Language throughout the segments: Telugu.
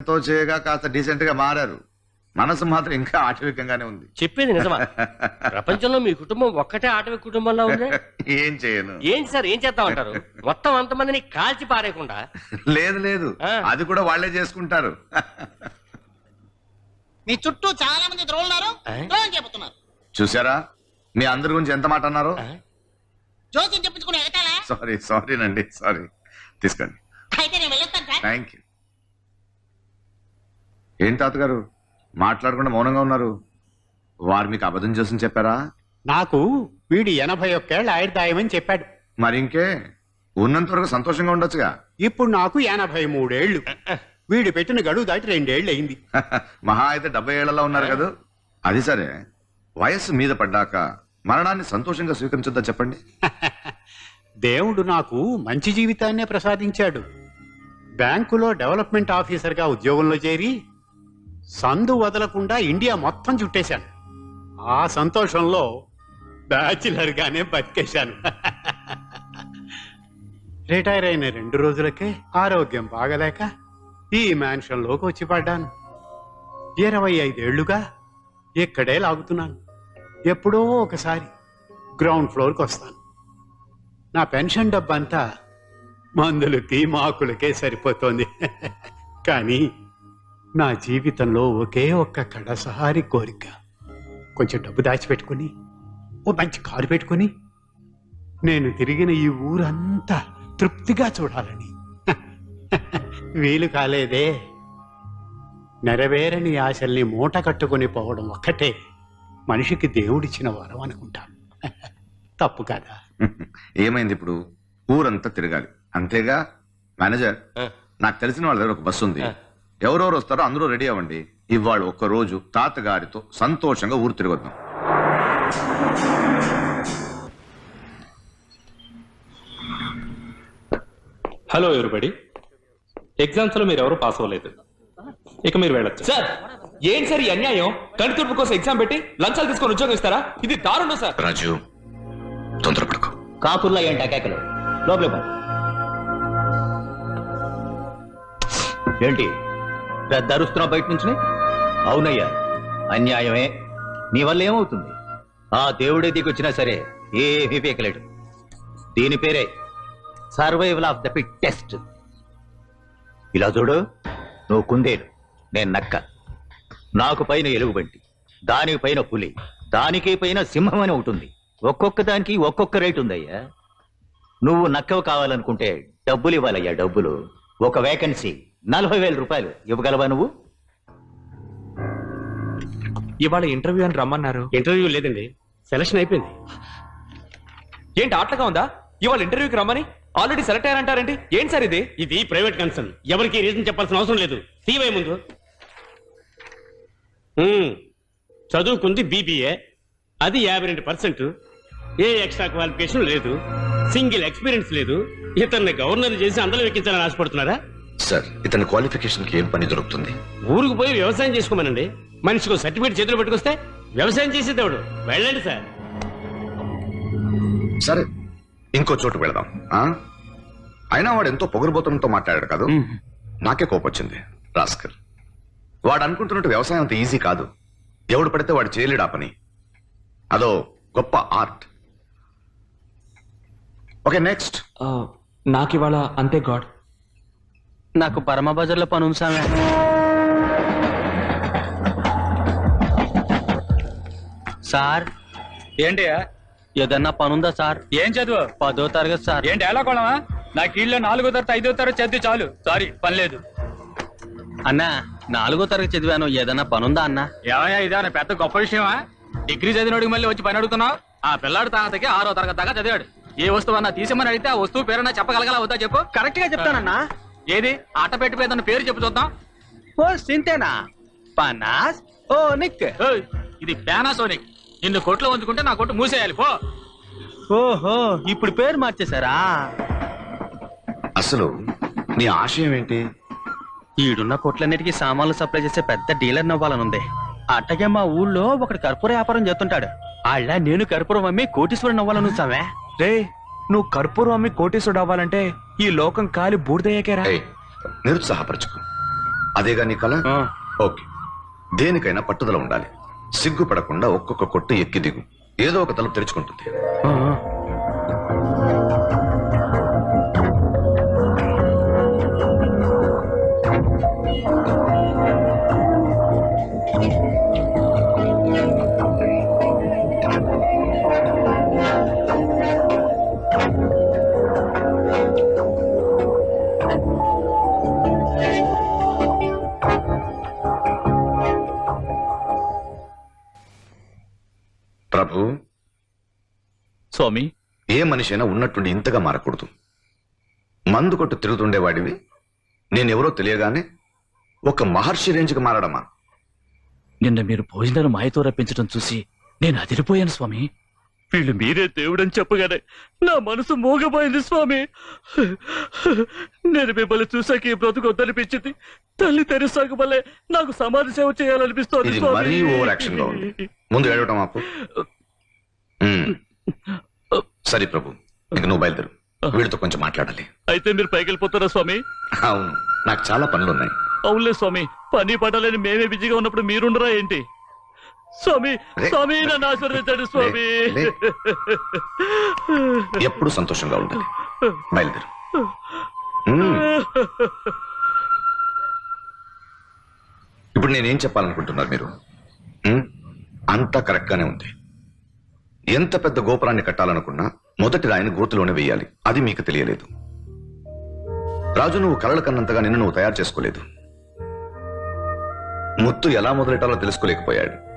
ఎంతో చేయగా కాస్త డీసెంట్గా మారారు. మనసు మాత్రం ఇంకా ఆటవికంగానే ఉంది. చెప్పేది నిజమా? ప్రపంచంలో మీ కుటుంబం ఒక్కటే ఆటవి కుటుంబంలో ఉంది? ఏం చేయను. ఏంటి సార్ ఏం చేద్దామంటారు? మొత్తం అంతమందిని కాల్చి పారేయకుండా? లేదు లేదు. ఆ. అది కూడా వాళ్ళే చేసుకుంటారు. మీ చుట్టూ చాలా మంది ద్రోణున్నారు? ద్రోహం చెబుతున్నారు. చూసారా మీ అందరి గురించి ఎంత మాట అన్నారు? ఆ? జోక్యం చెప్పించుకుని ఎగతాలా సారీ సారీనండి సారీ తీసుకోండి. అయితే నేను వెళ్ళొస్తాను సార్. థ్యాంక్ యూ ఏం తాతగారు? మాట్లాడకుండా మౌనంగా ఉన్నారు. వారు మీకు అబద్ధం చేసి చెప్పారా? నాకు వీడి ఎనభై ఒక్కేళ్ళ ఆయుర్దాయమని చెప్పాడు. మరి ఇంకే? ఉన్నంత వరకు సంతోషంగా ఉండొచ్చుగా? ఇప్పుడు నాకు ఎనభై మూడేళ్ళు. వీడు పెట్టిన గడువు దాటి రెండేళ్ళు అయింది. మహా అయితే డెబ్బై ఏళ్ళలో ఉన్నారు కదా? అది సరే. వయస్సు మీద పడ్డాక మరణాన్ని సంతోషంగా స్వీకరించొద్దా చెప్పండి? దేవుడు నాకు మంచి జీవితాన్నే ప్రసాదించాడు. బ్యాంకులో డెవలప్మెంట్ ఆఫీసర్గా ఉద్యోగంలో చేరి సందు వదలకుండా ఇండియా మొత్తం చుట్టేశాను. ఆ సంతోషంలో బ్యాచిలర్ గానే బతికేశాను. రిటైర్ అయిన రెండు రోజులకే ఆరోగ్యం బాగలేక ఈ మ్యాన్షన్లోకి వచ్చి పడ్డాను. ఇరవై ఐదేళ్ళుగా ఇక్కడే లాగుతున్నాను. ఎప్పుడో ఒకసారి గ్రౌండ్ ఫ్లోర్కి వస్తాను. నా పెన్షన్ డబ్బంతా మందులకి మాకులకే సరిపోతోంది. కానీ నా జీవితంలో ఒకే ఒక్క కడసహారి కోరిక. కొంచెం డబ్బు దాచిపెట్టుకుని ఓ మంచి కారు పెట్టుకుని నేను తిరిగిన ఈ ఊరంతా తృప్తిగా చూడాలని. వీలు కాలేదే. నెరవేరని ఆశల్ని మూట కట్టుకుని పోవడం ఒక్కటే మనిషికి దేవుడిచ్చిన వరం అనుకుంటాను. తప్పు కాదా? ఏమైంది ఇప్పుడు? ఊరంతా తిరగాలి. అంతేగా? మేనేజర్. నాకు తెలిసిన వాళ్ళ దగ్గర ఒక బస్సు ఉంది. ఎవరెవరు వస్తారో అందరూ రెడీ అవ్వండి. ఇవాళ ఒక్క రోజు తాతగారితో సంతోషంగా ఊరు తిరగొద్దాం. హలో ఎవరిబడి ఎగ్జామ్స్లో మీరు ఎవరు పాస్ అవ్వలేదు. ఇక మీరు వెళ్ళొచ్చు. సార్ ఏం సార్ ఈ అన్యాయం? కడుతుర్పు కోసం ఎగ్జామ్ పెట్టి లంచాలు తీసుకొని ఉద్యోగం ఇస్తారా? ఇది దారుణం సార్ రాజు తొందరపడకు. కాకుల్లో ఏంటి కేకలు? లోపల పో. ఏంటి? పెద్ద అరుస్తున్నావు బయట నుంచి అవునయ్యా అన్యాయమే. నీ వల్ల ఏమవుతుంది? ఆ దేవుడే దిగొచ్చినా సరే ఏమీ పీకలేడు. దీని పేరే సర్వైవల్ ఆఫ్ ద ఫిట్టెస్ట్. ఇలా చూడు నువ్వు కుందేలు నేను నక్క. నాకు పైన ఎలుగుబంటి దానికి పైన పులి దానికి పైన సింహం అని ఉంటుంది ఒక్కొక్క దానికి ఒక్కొక్క రేటు ఉందయ్యా. నువ్వు నక్కవ కావాలనుకుంటే డబ్బులు ఇవ్వాలయ్యా డబ్బులు. ఒక వేకెన్సీ నలభై వేల రూపాయలు ఇవ్వగలవా నువ్వు? ఇవాళ ఇంటర్వ్యూ అని రమ్మన్నారు. ఇంటర్వ్యూ లేదండి. సెలక్షన్ అయిపోయింది. ఏంటి ఆటలుగా ఉందా? ఇవాళ ఇంటర్వ్యూకి రమ్మని? ఆల్రెడీ సెలెక్ట్ అయ్యారంటారేంటి? ఏంటి సార్ ఇది? ఇది ప్రైవేట్ కన్సర్న్ ఎవరికి రీజన్ చెప్పాల్సిన అవసరం లేదు. తీవే ముందు. చదువుకుంది బీబీఏ అది యాభై రెండు పర్సెంట్ ఏ ఎక్స్ట్రా క్వాలిఫికేషన్ లేదు. సింగిల్ ఎక్స్పీరియన్స్ లేదు. ఇతన్ని గవర్నర్ చేసి అందరూ ఎక్కించాలని ఆశపడుతున్నారా? సార్ ఇతని క్వాలిఫికేషన్కి ఏం పని దొరుకుతుంది? ఊరికి పోయి వ్యవసాయం చేసుకోమనండి. మనిషికి సర్టిఫికేట్ చేతిలో పెట్టుకొస్తే వ్యవసాయం చేసేదేవుడు వెళ్ళండి సార్. సరే ఇంకో చోటు వెళదాం. ఆ? అయినా వాడు ఎంతో పొగరుబోతంతో మాట్లాడాడు కాదు? నాకే కోపొచ్చింది. రాస్కర్ వాడు అనుకుంటున్నట్టు వ్యవసాయం అంత ఈజీ కాదు. ఎవడు పడితే వాడు చేయలేడు ఆ పని. అదో గొప్ప ఆర్ట్. ఓకే నెక్స్ట్ నాకు ఇవాళ అంతే గాడ్. నాకు పరమ బజార్లో పని ఉంది సామె. సార్? ఏంటి? ఏదన్నా పనుందా సార్? ఏం చదువు? పదో తరగతి సార్. ఏంటి ఎలా కొనవా నా కీళ్ళలో నాలుగో తరగతి ఐదో తరగతి చదివి చాలు. సారీ పని లేదు. అన్నా నాలుగో తరగతి చదివాను. ఏదన్నా పనుందా అన్నా? ఏమయ్యా ఇదే పెద్ద గొప్ప విషయమా? డిగ్రీ చదివినోడికి మళ్ళీ వచ్చి పని అడుగుతున్నావు? ఆ పిల్లాడు తాతకి ఆరో తరగతి దాకా చదివాడు. ఏ వస్తువు అన్నా తీసేమని అడిగితే ఆ వస్తువు పేరున్నా చెప్పగలగలా వద్దా చెప్పు? కరెక్ట్గా చెప్తానన్నా. ఏది? అట్ట పెట్టి పేదన్న పేరు చెప్పు చూద్దాం. ఓ సింతేనా? పనాస్ ఓ నిక్. ఏయ్, ఇది పానాసోనిక్ నిన్ను కొట్లో ఉంచుకుంటే నా కొట్టు మూసేయాలి పో. ఓహో ఇప్పుడు పేరు మార్చేశారా? అసలు నీ ఆశయం ఏంటి? ఈడున్న కొట్లన్నిటికీ సామాన్లు సప్లై చేసే పెద్ద డీలర్ నవ్వాలనుంది. అట్టగే మా ఊళ్ళో ఒకడు కర్పూర వ్యాపారం చేస్తుంటాడు. ఆళ్ళ నేను కర్పూరం అమ్మి కోటీశ్వరుడు నవ్వాలను సామే. రే నువ్వు కర్పూరం అమ్మి కోటేశ్వరుడు అవ్వాలంటే ఈ లోకం కాలి బూడిదయ్యాకేరా? ఏయ్, నిరుత్సాహపరచుకు. అదేగా నీ కల? ఓకే. దేనికైనా పట్టుదల ఉండాలి. సిగ్గుపడకుండా ఒక్కొక్క కొట్టు ఎక్కి దిగు. ఏదో ఒక తలుపు తెరుచుకుంటుంది. స్వామి. ఏ మనిషి అయినా ఉన్నట్టుండి ఇంతగా మారకూడదు. మందు కొట్టు తిరుగుతుండేవాడివి. నేనెవరో తెలియగానే ఒక మహర్షి రేంజ్కి మారడమా? నిన్న మీరు భోజనాలు మాయతో రప్పించడం చూసి నేను అదిరిపోయాను స్వామి. వీళ్ళు మీరే దేవుడని చెప్పగానే నా మనసు మోగపోయింది స్వామి. నేను మిమ్మల్ని చూసాక ఈ బ్రతుకు వద్దనిపించింది. తల్లి తెరిసాకు వల్లే నాకు సమాధి సేవ చేయాలనిపిస్తోంది ఇది స్వామి. మరీ ఓవర్ యాక్షన్గా ఉంది. ముందు ఏడవటం ఆపు. ఉమ్. సరే ప్రభు ఇంక నువ్వు బయలుదేరు. వీడితో కొంచెం మాట్లాడాలి. అయితే మీరు పైకి వెళ్ళిపోతారా స్వామి? అవును నాకు చాలా పనులున్నాయి. అవునులే స్వామి పని పడాలని మేమే బిజీగా ఉన్నప్పుడు మీరుండరా ఏంటి? స్వామి. స్వామి నన్ను ఆశీర్వదించండి స్వామి. లే. ఎప్పుడు సంతోషంగా ఉండాలి. బయలుదేరు. ఇప్పుడు నేనేం చెప్పాలనుకుంటున్నారు మీరు? అంతా కరెక్ట్ గానే ఉంది. ఎంత పెద్ద గోపురాన్ని కట్టాలనుకున్నా మొదటి రాయిని గోతులోనే వేయాలి అది మీకు తెలియలేదు. రాజు నువ్వు కలల కన్నంతగా నిన్ను నువ్వు తయారు చేసుకోలేదు. ముత్తు ఎలా మొదలెట్టాలో తెలుసుకోలేకపోయాడు.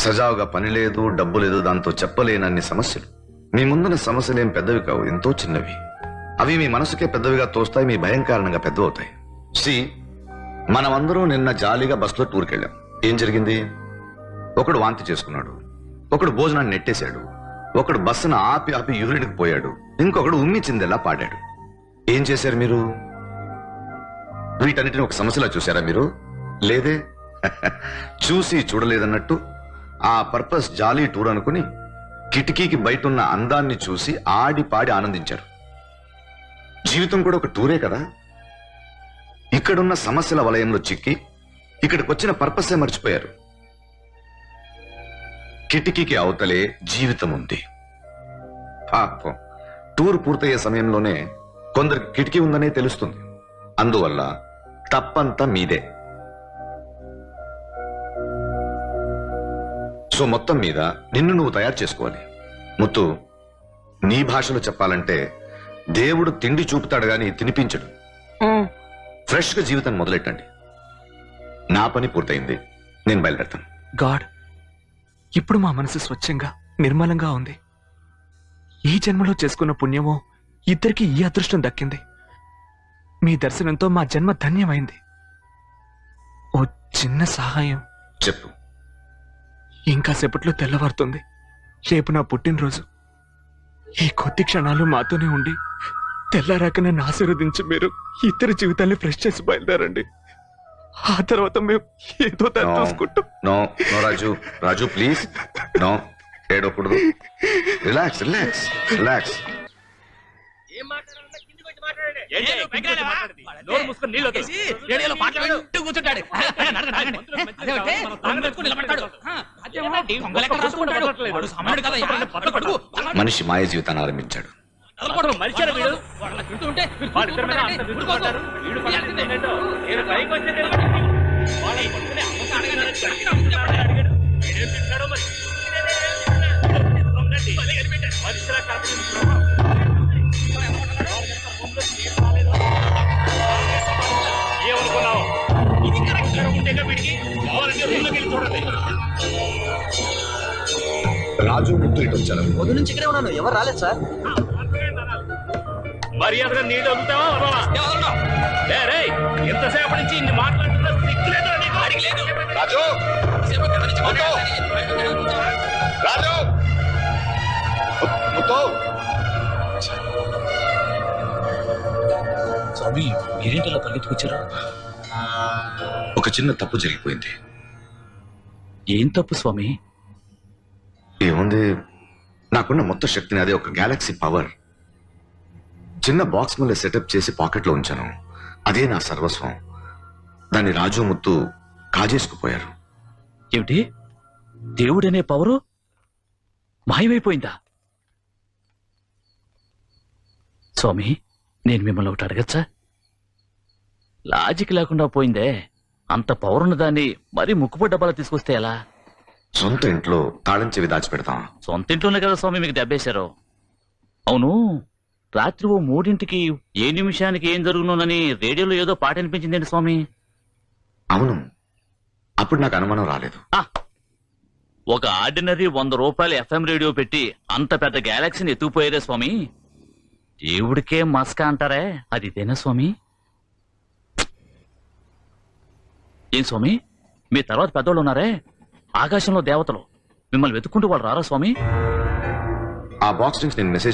సజావుగా పని లేదు డబ్బు లేదు దాంతో చెప్పలేనన్ని సమస్యలు. మీ ముందున్న సమస్యలేం పెద్దవి కావు ఎంతో చిన్నవి. అవి మీ మనసుకే పెద్దవిగా తోస్తాయి మీ భయం కారణంగా పెద్దవవుతాయి సి మనమందరం నిన్న జాలీగా బస్సులో టూర్కి వెళ్ళాం ఏం జరిగింది? ఒకడు వాంతి చేసుకున్నాడు. ఒకడు భోజనాన్ని నెట్టేశాడు. ఒకడు బస్సును ఆపి ఆపి యూరిన్కి పోయాడు. ఇంకొకడు ఉమ్మి చిందెలా పాడాడు. ఏం చేశారు మీరు? వీటన్నిటిని ఒక సమస్యలా చూసారా మీరు? లేదే? చూసి చూడలేదన్నట్టు ఆ పర్పస్ జాలీ టూర్ అనుకుని కిటికీకి బయట ఉన్న అందాన్ని చూసి ఆడి పాడి ఆనందించారు. జీవితం కూడా ఒక టూరే కదా? ఇక్కడున్న సమస్యల వలయంలో చిక్కి ఇక్కడికి వచ్చిన పర్పసే మర్చిపోయారు. కిటికీకి అవతలే జీవితం ఉంది పాపం టూర్ పూర్తయ్యే సమయంలోనే కొందరికి కిటికీ ఉందనే తెలుస్తుంది. అందువల్ల తప్పంతా మీదే. సో మొత్తం మీద నిన్ను నువ్వు తయారు చేసుకోవాలి. ముత్తు నీ భాషలో చెప్పాలంటే దేవుడు తిండి చూపుతాడు గాని తినిపించడు. ఫ్రెష్గా జీవితాన్ని మొదలెట్టండి. నా పని పూర్తయింది. నేను బయలుదేరుతాను. గాడ్ ఇప్పుడు మా మనసు స్వచ్ఛంగా నిర్మలంగా ఉంది. ఈ జన్మలో చేసుకున్న పుణ్యమో ఇద్దరికి ఈ అదృష్టం దక్కింది. మీ దర్శనంతో మా జన్మ ధన్యమైంది. ఓ చిన్న సహాయం. చెప్పు. ఇంకా సేపట్లో తెల్లవారుతుంది. రేపు నా పుట్టినరోజు. ఈ కొద్ది క్షణాలు మాతోనే ఉండి తెల్లారాక నన్ను ఆశీర్వదించి మీరు ఇద్దరి జీవితాన్ని ఫ్రెష్ చేసి బయలుదేరండి. ఆ తర్వాత మేము ఏదో దాన్ని. చూసుకుంటాం. No no Raju. Raju please. No ఏడవకూడదు. Relax relax relax. మనిషి మాయ జీవితాన్ని ఆరంభించాడు. వదలకూడదు. మనిషిరా వీడు? ఉంటే. నేను పైకి. వాళ్ళని పట్టుకుని అమ్మకి అడగను. గట్టిగా నిలబడి అడిగాడు. వీడేం తింటాడో మరి. దొంగటి. మళ్ళీ కనిపెట్టాడు. మనిషిలా కాదు. ఏమనుకున్నావు ఇది కరెక్ట్గా ఉంటేగా వీడికి కావాలంటే రూమ్లోకి వెళ్ళి చూడండి రాజు ముత్తు ఇటు వచ్చారు పొద్దు నుంచి ఇక్కడే ఉన్నాను ఎవరు రాలేదు సార్ మర్యాదగా నీళ్ళు వదులుతావా వదలవా? ఏ రేయ్, ఎంతసేపటి నుంచి ఇన్ని మాట్లాడుతున్నా సిగ్గులేదా నీకు? రాజు! రాజు! ముత్తు! స్వామి మీరేంటలా పరిగెత్తుకొచ్చారు ఒక చిన్న తప్పు జరిగిపోయింది. ఏం తప్పు స్వామి? ఏముంది? నాకున్న మొత్తం శక్తిని అదే ఒక గ్యాలక్సీ పవర్ చిన్న బాక్స్ మీద సెటప్ చేసి పాకెట్లో ఉంచాను. అదే నా సర్వస్వం. దాన్ని రాజు ముత్తు కాజేసుకుపోయారు ఏమిటి? దేవుడనే పవరు మాయమైపోయిందా? స్వామి నేను మిమ్మల్ని ఒకటి అడగచ్చా? లాజిక్ లేకుండా పోయిందే. అంత పవర్ ఉన్న దాన్ని మరీ ముక్కుపు డబ్బాలో తీసుకొస్తే ఎలా? సొంత ఇంట్లో తాళం చెవి దాచిపెడతాం. సొంత ఇంట్లోనే కదా స్వామి మీకు దెబ్బేశారు. అవును రాత్రి ఓ మూడింటికి ఏ నిమిషానికి ఏం జరుగునోనని రేడియోలో ఏదో పాట అనిపించిందండి స్వామి? అవును. అప్పుడు నాకు అనుమానం రాలేదు. ఆ! ఒక ఆర్డినరీ వంద రూపాయల ఎఫ్ఎం రేడియో పెట్టి అంత పెద్ద గ్యాలక్సీని ఎత్తుకుపోయారే స్వామి. దేవుడికే మస్క అంటారే అది ఇదేనా స్వామి? ఏం స్వామి మీ తర్వాత పెద్దోళ్ళు ఉన్నారే? ఆకాశంలో దేవతలు. మిమ్మల్ని వెతుక్కుంటూ వాళ్ళు రారా స్వామి? ఆ బాక్స్ నుంచి నేను మెసేజ్